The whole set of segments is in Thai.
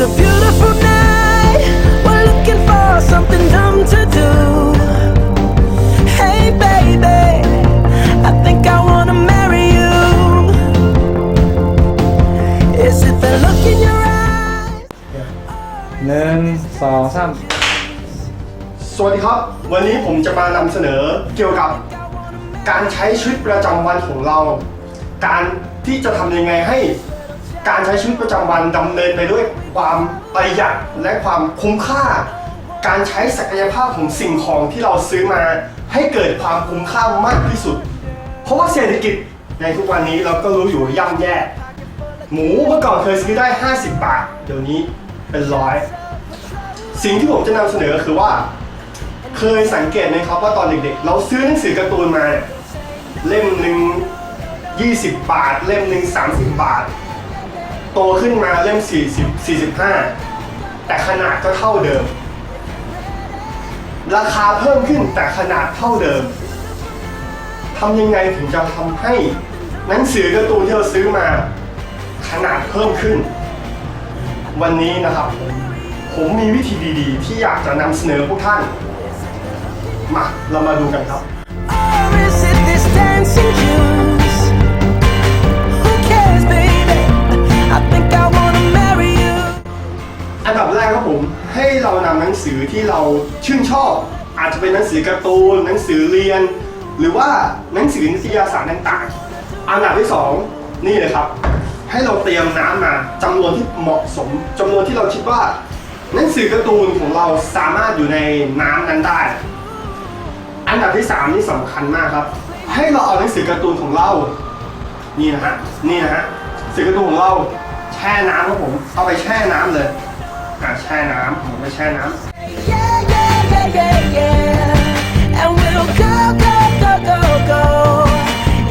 a beautiful night. We're looking for something dumb to do. Hey, baby, I think I wanna marry you. Is it the look in your eyes? หนึ่งสองสามสวัสดีครับ วันนี้ผมจะมานำเสนอเกี่ยวกับการใช้ชีวิตประจำวันของเรา การที่จะทำยังไงให้ การใช้ชีวิตประจำวันดำเนินไปด้วยความประหยัดและความคุ้มค่า การใช้ศักยภาพของสิ่งของที่เราซื้อมา ให้เกิดความคุ้มค่ามากที่สุด เพราะว่าเศรษฐกิจในทุกวันนี้เราก็รู้อยู่ว่าย่ำแย่ หมูเมื่อก่อนเคยซื้อได้ 50 บาท เดี๋ยวนี้เป็นร้อยสิ่งที่ผมจะนำเสนอคือว่า เคยสังเกตไหมครับว่าตอนเด็กๆ เราซื้อหนังสือการ์ตูนมาเนี่ยเล่มหนึ่ง20 บาท เล่มหนึ่ง30 บาท โตขึ้นมาเล่ม40 45 แต่ขนาดก็เท่าเดิม ราคาเพิ่มขึ้นแต่ขนาดเท่าเดิมทำยังไงถึงจะทำให้หนังสือการ์ตูนที่เราซื้อมา ขนาดเพิ่มขึ้น วันนี้นะครับ ผมมีวิธีดีๆ ที่อยากจะนำเสนอพวกท่าน มาเรามาดูกันครับ ให้เรานำหนังสือที่เราชื่นชอบ อาจจะเป็นหนังสือการ์ตูนหนังสือเรียน หรือว่าหนังสือนิตยสารต่างๆ อันดับที่สองนี่เลยครับ ให้เราเตรียมน้ำมาจำนวนที่เหมาะสมจำนวนที่เราคิดว่า หนังสือการ์ตูนของเราสามารถอยู่ในน้ำนั้นได้ อันดับที่สามนี่สำคัญมากครับ ให้เราเอาหนังสือการ์ตูนของเรา นี่นะฮะนี่นะฮะหนังสือการ์ตูนของเราแช่น้ำครับผมเอาไปแช่น้ำเลย อะแช่น้ำผมไปแช่น้ Yeah, yeah, yeah, yeah, yeah. And we'll go, go, go, go, go.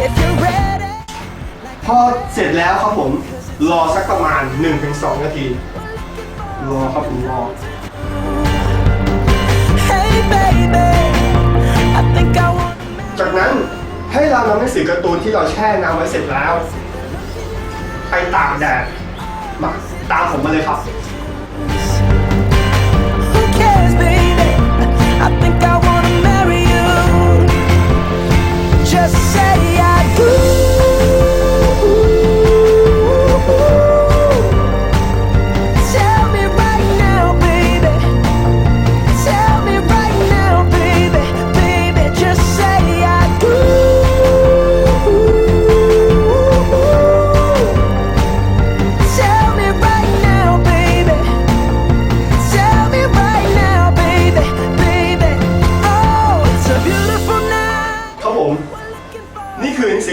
If you're ready. ำพอเสร็จแล้วครับผม รอสักประมาณ 1-2 นาที รอครับผมรอ Hey, baby. I think I want. จากนั้นให้เรานำหนังสือการ์ตูนที่เราแช่น้ำไว้เสร็จแล้ว ไปตากแดดมาตามผมมาเลยครับ Yes.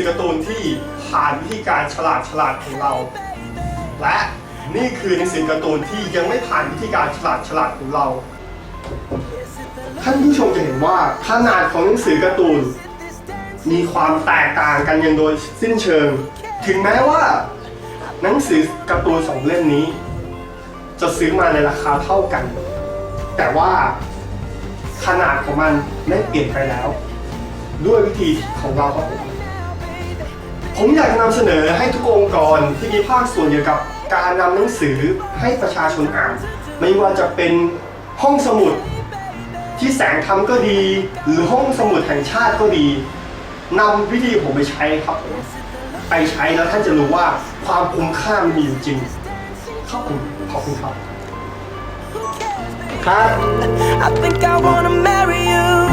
การ์ตูนที่ผ่านวิธีการฉลาดฉลาดของเรา และนี่คือหนังสือการ์ตูนที่ยังไม่ผ่านวิธีการฉลาดฉลาดของเรา ท่านผู้ชมจะเห็นว่าขนาดของหนังสือการ์ตูน มีความแตกต่างกันอย่างโดยสิ้นเชิง ถึงแม้ว่า หนังสือการ์ตูนสองเล่มนี้ จะซื้อมาในราคาเท่ากัน แต่ว่าขนาดของมันได้เปลี่ยนไปแล้ว ด้วยวิธีของเราครับผม ผมอยากนำเสนอให้ทุกองค์กรที่มีภาคส่วนเกี่ยวกับการนำหนังสือให้ประชาชนอ่าน ไม่ว่าจะเป็นห้องสมุดที่แสงธรรมก็ดี หรือห้องสมุดแห่งชาติก็ดีนำวิธีผมไปใช้ครับผมไปใช้แล้วท่านจะรู้ว่าความคุ้มค่ามันมีอยู่จริงครับผมขอบคุณครับครับ I think I wanna marry you.